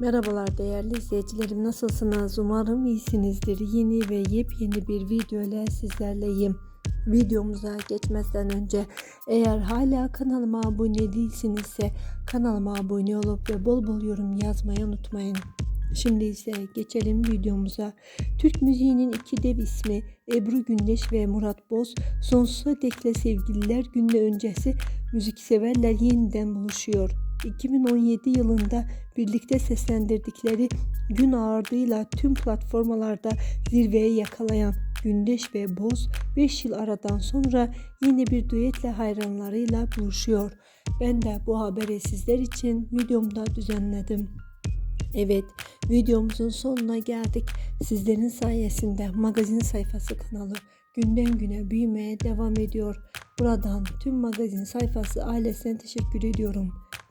Merhabalar değerli izleyicilerim nasılsınız? Umarım iyisinizdir. Yeni ve yepyeni bir video ile sizlerleyim. Videomuza geçmeden önce eğer hala kanalıma abone değilsinizse kanalıma abone olup ve bol bol yorum yazmayı unutmayın. Şimdi ise geçelim videomuza. Türk müziğinin iki dev ismi Ebru Gündeş ve Murat Boz sonsuza dekle sevgililer günü öncesi müzikseverler yeniden buluşuyor. 2017 yılında birlikte seslendirdikleri Gün Ağardığı'yla tüm platformalarda zirveyi yakalayan Gündeş ve Boz 5 yıl aradan sonra yeni bir düetle hayranlarıyla buluşuyor. Ben de bu haberi sizler için videomda düzenledim. Evet, videomuzun sonuna geldik. Sizlerin sayesinde magazin sayfası kanalı günden güne büyümeye devam ediyor. Buradan tüm magazin sayfası ailesine teşekkür ediyorum.